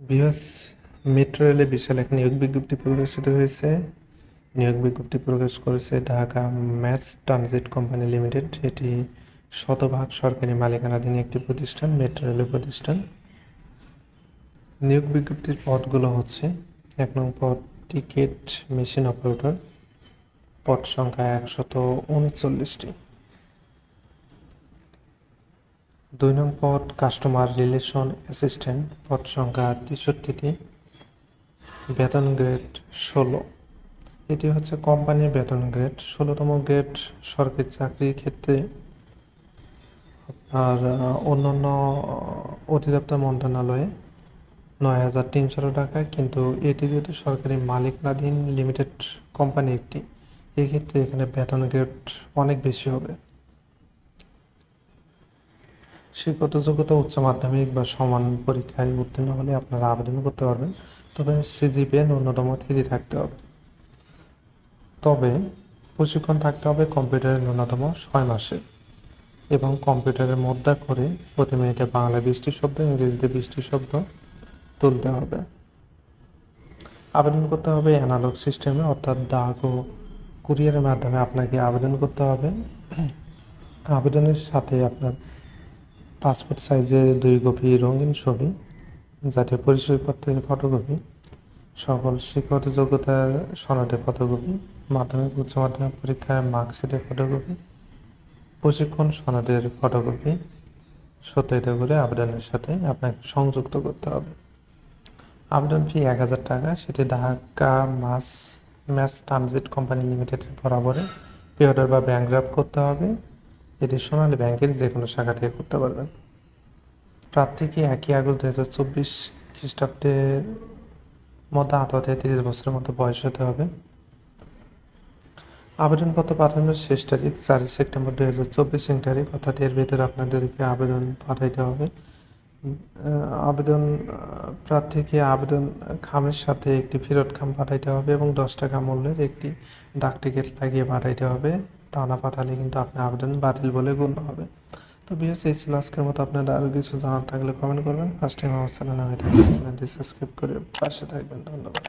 বিহস metro রেলে বিশাল এক নিয়োগ বিজ্ঞপ্তি প্রকাশিত হয়েছে। নিয়োগ বিজ্ঞপ্তি প্রকাশ করেছে Dhaka mass transit company limited. এটি শতভাগ সরকারি মালিকানাধীন একটি প্রতিষ্ঠান মেট্রো রেলের প্রতিষ্ঠান। নিয়োগ বিজ্ঞপ্তির পদগুলো হচ্ছে, এক নং পদ, টিকিট মেশিন অপারেটর। পদ সংখ্যা একশত উনচল্লিশটি। দুই নং পদ কাস্টমার রিলেশন অ্যাসিস্ট্যান্ট পদ সংখ্যা তেষট্টিটি বেতন গ্রেড ষোলো। এটি হচ্ছে কোম্পানির বেতন গ্রেড ষোলোতম গ্রেড সরকারি চাকরির ক্ষেত্রে। আর অন্যান্য অধিদপ্তর মন্ত্রণালয়ে নয় হাজার তিনশো টাকা কিন্তু এটি যেহেতু সরকারি মালিকানাধীন লিমিটেড কোম্পানি একটি, এক্ষেত্রে এখানে বেতন গ্রেড অনেক বেশি হবে। শিক্ষত যোগ্যতা উচ্চ মাধ্যমিক বা সমান পরীক্ষায় উত্তীর্ণ হলে আপনারা আবেদন করতে পারবেন। তবে সিজিপিএ ন্যূনতম থ্রি থাকতে হবে। তবে প্রশিক্ষণ থাকতে হবে কম্পিউটারের ন্যূনতম ছয় মাসে এবং কম্পিউটারের মধ্যে করে প্রতি মিনিটে বাংলা বিশটি শব্দ, ইংরেজিতে বিশটি শব্দ তুলতে হবে। আবেদন করতে হবে অ্যানালগ সিস্টেমে, অর্থাৎ ডাক ও কুরিয়ারের মাধ্যমে আপনাকে আবেদন করতে হবে। আবেদনের সাথে আপনার পাসপোর্ট সাইজের দুই কপি রঙিন ছবি, জাতীয় পরিচয়পত্রের ফটোকপি, সকল শিক্ষাগত যোগ্যতার সনদের ফটোকপি, মাধ্যমিক, উচ্চ মাধ্যমিক পরীক্ষার মার্কশিটের ফটোকপি, প্রশিক্ষণ সনদের ফটোকপি, সত্যায়িত করে আবেদনের সাথে আপনাকে সংযুক্ত করতে হবে। আবেদন ফি এক হাজার টাকা, সেটি Dhaka mass, mass transit company লিমিটেডের বরাবরে পে অর্ডার বা ব্যাংক করতে হবে। এটি সোনালী ব্যাংকের যে কোনো শাখা থেকে করতে পারবেন। প্রার্থীকে একই আগস্ট দু হাজার চব্বিশ খ্রিস্টাব্দের মধ্যে আঠারো তিরিশ বছরের মধ্যে বয়স হতে হবে। আবেদনপত্র পাঠানোর শেষ তারিখ চারই সেপ্টেম্বর দু হাজার চব্বিশ তারিখ অর্থাৎ এর ভিতরে আপনাদেরকে আবেদন পাঠাইতে হবে। আবেদন প্রার্থীকে আবেদন খামের সাথে একটি ফেরত খাম পাঠাইতে হবে এবং দশ টাকা মূল্যের একটি ডাক টিকিট লাগিয়ে পাঠাইতে হবে। তা না পাঠালে কিন্তু আপনার আবেদন বাতিল বলে গণ্য হবে। তো বিএস এই ছিল আজকের মতো। আপনার আরও কিছু জানার থাকলে কমেন্ট করবেন। ফার্স্ট টাইম আমার চ্যানেল হয়ে চ্যানেলটি সাবস্ক্রাইব করে পাশে থাকবেন। ধন্যবাদ।